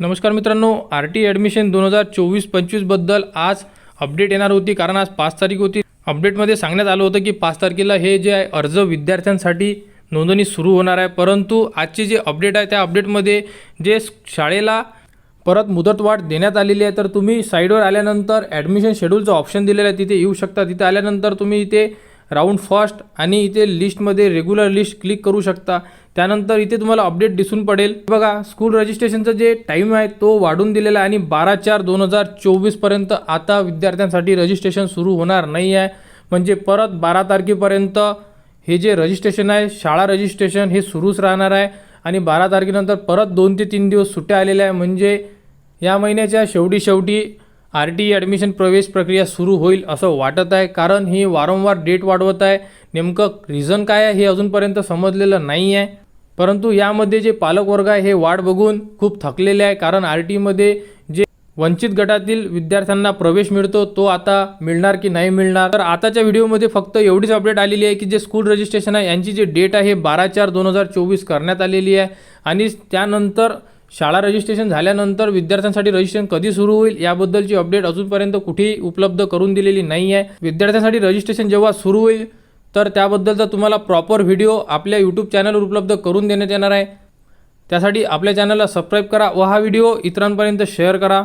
नमस्कार मित्रांनो R T admission दोन हजार चोवीस पंचवीसबद्दल आज अपडेट येणार होती कारण आज पाच तारीख होती. अपडेटमध्ये सांगण्यात आलं होतं की पाच तारखेला हे जे आहे अर्ज विद्यार्थ्यांसाठी नोंदणी सुरू होणार आहे. परंतु आजचे जे अपडेट आहे त्या अपडेटमध्ये जे शाळेला परत मुदतवाढ देण्यात आलेली आहे तर तुम्ही साईडवर आल्यानंतर ॲडमिशन शेड्यूलचं ऑप्शन दिलेलं आहे तिथे येऊ शकता. तिथे आल्यानंतर तुम्ही इथे राऊंड फर्स्ट आणि इथे लिस्टमध्ये रेग्युलर लिस्ट क्लिक करू शकता. त्यानंतर इथे तुम्हाला अपडेट दिसून पडेल. बघा स्कूल रजिस्ट्रेशनचा जे टाईम आहे तो वाढून दिलेला आहे आणि बारा चार दोन हजार चोवीसपर्यंत आता विद्यार्थ्यांसाठी रजिस्ट्रेशन सुरू होणार नाही आहे. म्हणजे परत बारा तारखेपर्यंत हे जे रजिस्ट्रेशन आहे शाळा रजिस्ट्रेशन हे सुरूच राहणार आहे. आणि बारा तारखेनंतर परत दोन ते तीन दिवस सुट्ट्या आलेल्या आहे. म्हणजे या महिन्याच्या शेवटी शेवटी आर टी ॲडमिशन प्रवेश प्रक्रिया सुरू होईल असं वाटत आहे. कारण ही वारंवार डेट वाढवत आहे. नेमकं रिझन काय आहे हे अजूनपर्यंत समजलेलं नाही आहे. परंतु यामध्ये जे पालकवर्ग आहे हे वाट बघून खूप थकलेले आहे. कारण आर टीमध्ये जे वंचित गटातील विद्यार्थ्यांना प्रवेश मिळतो तो आता मिळणार की नाही मिळणार? तर आताच्या व्हिडिओमध्ये फक्त एवढीच अपडेट आलेली आहे की जे स्कूल रजिस्ट्रेशन आहे यांची जी डेट आहे बारा चार दोन हजार चोवीस करण्यात आलेली आहे. आणि त्यानंतर शाळा रजिस्ट्रेशन झाल्यानंतर विद्यार्थ्यांसाठी रजिस्ट्रेशन कधी सुरू होईल याबद्दलची अपडेट अजूनपर्यंत कुठेही उपलब्ध करून दिलेली नाही आहे. विद्यार्थ्यांसाठी रजिस्ट्रेशन जेव्हा सुरू होईल तर त्याबद्दलचा तुम्हाला प्रॉपर व्हिडिओ आपल्या यूट्यूब चॅनलवर उपलब्ध करून देण्यात येणार आहे. त्यासाठी आपल्या चॅनलला सबस्क्राईब करा व हा व्हिडिओ इतरांपर्यंत शेअर करा.